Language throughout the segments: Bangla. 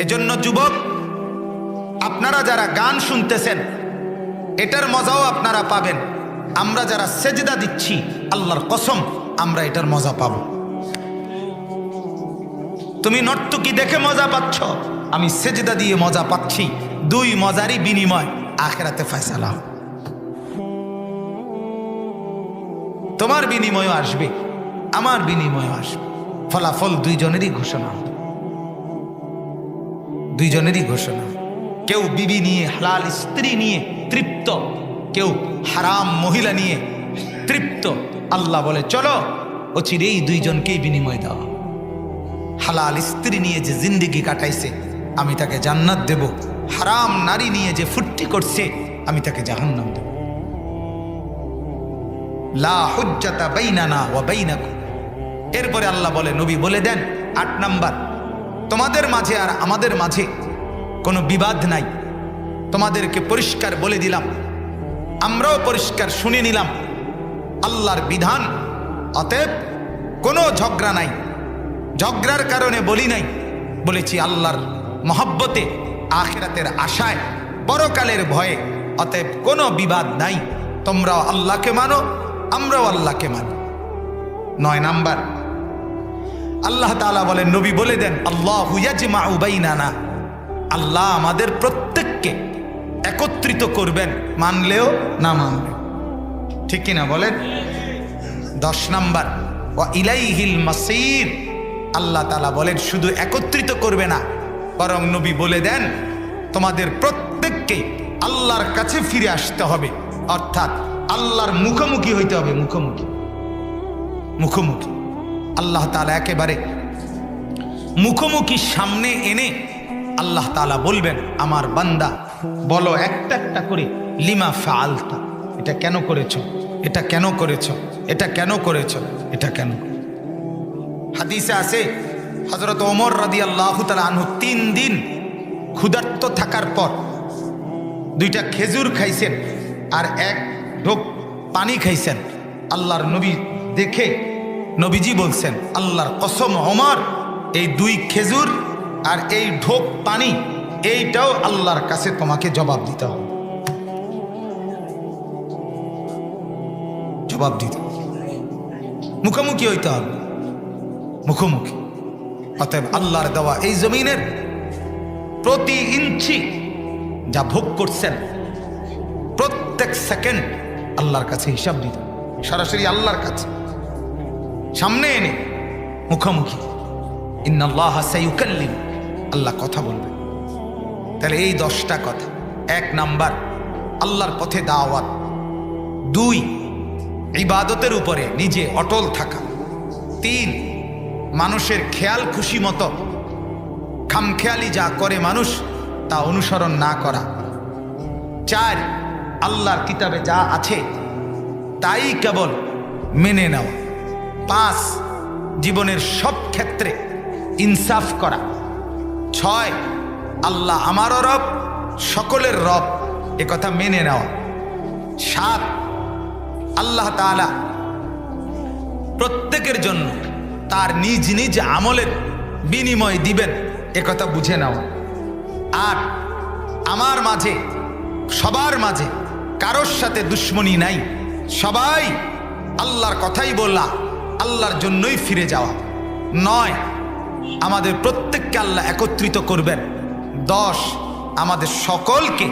এজন্য যুবক, আপনারা যারা গান শুনতেছেন, এটার মজাও আপনারা পাবেন। আমরা যারা সেজদা দিচ্ছি, আল্লাহর কসম, আমরা এটার মজা পাব। তুমি নর্তকি দেখে মজা পাচ্ছ, আমি সেজদা দিয়ে মজা পাচ্ছি। দুই মজারই বিনিময়, আখেরাতে ফয়সালা। তোমার বিনিময় আসবে, আমার বিনিময় আসবে। ফলাফল দুইজনেরই ঘোষণা। হবে দুইজনেরই ঘোষণা। কেউ বিবি নিয়ে, হালাল স্ত্রী নিয়ে তৃপ্ত, কেউ হারাম মহিলা নিয়ে তৃপ্ত। আল্লাহ বলে, চলো ও চিরেই দুইজনকেই বিনিময় দেওয়া হালাল স্ত্রী নিয়ে যে জিন্দিগি কাটাইছে, আমি তাকে জান্নাত দেব। হারাম নারী নিয়ে যে ফুট্টি করছে, আমি তাকে জাহান্নাম দেব। লা হুজ্জাতা বাইনানা ওয়া বাইনাকুম। এরপরে আল্লাহ বলে, নবী বলে দেন, আট নাম্বার তোমাদের মাঝে আর আমাদের মাঝে কোনো বিবাদ নাই। তোমাদেরকে পরিষ্কার বলে দিলাম। আমরাও পরিষ্কার শুনে নিলাম। আল্লাহর বিধান, অতএব কোনো ঝগড়া নাই। ঝগড়ার কারণে বলি নাই, বলেছি আল্লাহর মহব্বতে, আখেরাতের আশায়, পরকালের ভয়ে, অতএব কোনো বিবাদ নাই। তোমরাও আল্লাহকে মানো, আমরাও আল্লাহকে মানি। নয় নাম্বার আল্লাহ তাআলা বলেন, নবী বলে দেন, আল্লাহ হুয়াজমাউবাইনানা আল্লাহ আমাদের প্রত্যেককে একত্রিত করবেন, মানলেও না মানলেও। ঠিক কিনা বলেন? দশ নাম্বার ও ইলাইহিল মাসির। আল্লাহ তালা বলেন, শুধু একত্রিত করবে না, বরং নবী বলে দেন, তোমাদের প্রত্যেককে আল্লাহর কাছে ফিরে আসতে হবে। অর্থাৎ আল্লাহর মুখোমুখি হইতে হবে, মুখোমুখি। মুখোমুখি। আল্লাহ তালা একেবারে মুখোমুখি সামনে এনে আল্লাহ তালা বলবেন, আমার বান্দা, বলো একটা একটা করে লিমা ফালতা এটা কেন করেছ? এটা কেন করেছ? এটা কেন করেছ? এটা কেন? হাদিসে আছে হজরত ওমর রাদি আল্লাহ আনহু তিন দিন ক্ষুধার্ত থাকার পর দুইটা খেজুর খাইছেন আর এক ঢোক পানি খাইছেন। আল্লাহর নবী দেখে নবীজি বলছেন, আল্লাহর কসম অমর এই দুই খেজুর আর এই ঢোক পানি, এইটাও আল্লাহর কাছে তোমাকে জবাব দিতে হবে। জবাব দিতে। মুখোমুখি হইতে হবে। মুখোমুখি। অতএব আল্লাহর দেওয়া এই জমিনের প্রতি ইঞ্চি যা ভোগ করছেন, প্রত্যেক সেকেন্ড আল্লাহর কাছে হিসাব দিতে সরাসরি আল্লাহর কাছে। সামনে এনে মুখোমুখি। ইন্নাল্লাহ সাইউকাল্লিম আল্লাহ কথা বলবে। তাহলে এই দশটা কথা। এক নাম্বার, আল্লাহর পথে দাওয়াত। দুই, ইবাদতের উপরে নিজে অটল থাকা। তিন, মানুষের খেয়াল খুশি মতো। খামখেয়ালি যা করে মানুষ, তা অনুসরণ না করা। চার, আল্লাহর কিতাবে যা আছে, তাই কেবল মেনে নেওয়া। পাঁচ জীবনের সব ক্ষেত্রে ইনসাফ করা। ছয়, আল্লাহ আমারও রব, সকলের রব, এ কথা মেনে নেওয়া। সাত, আল্লাহ তাআলা প্রত্যেকের জন্য তার নিজ নিজ আমলের বিনিময় দিবেন, এ কথা বুঝে নেওয়া আর আমার মাঝে, সবার মাঝে কারোর সাথে দুশ্মনী নাই। সবাই আল্লাহর কথাই বললা আল্লাহর জন্যই ফিরে যাওয়া। নয়, আমাদের প্রত্যেককে আল্লাহ একত্রিত করবেন। দশ, আমাদের সকলকে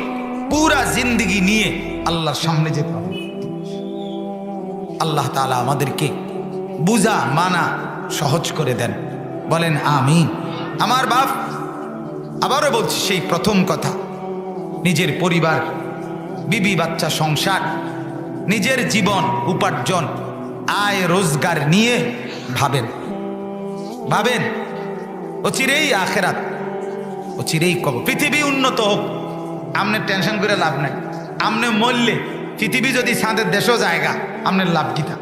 পুরা জিন্দিগি নিয়ে আল্লাহর সামনে যেতে হবে আল্লাহ তালা আমাদেরকে বুঝা, মানা, সহজ করে দেন। বলেন আমি আমার বাপ, আবারও বলছি সেই প্রথম কথা। নিজের পরিবার, বিবি, বাচ্চা, সংসার, নিজের জীবন, উপার্জন আয় রোজগার নিয়ে ভাবেন। ভাবেন ও চিরেই আখেরাত ও চিরেই কব পৃথিবী উন্নত হোক, আমনে টেনশন করে লাভ নাই। আপনি মরলে পৃথিবী যদি সাঁদের দেশও জায়গা আমনের লাভ গীতা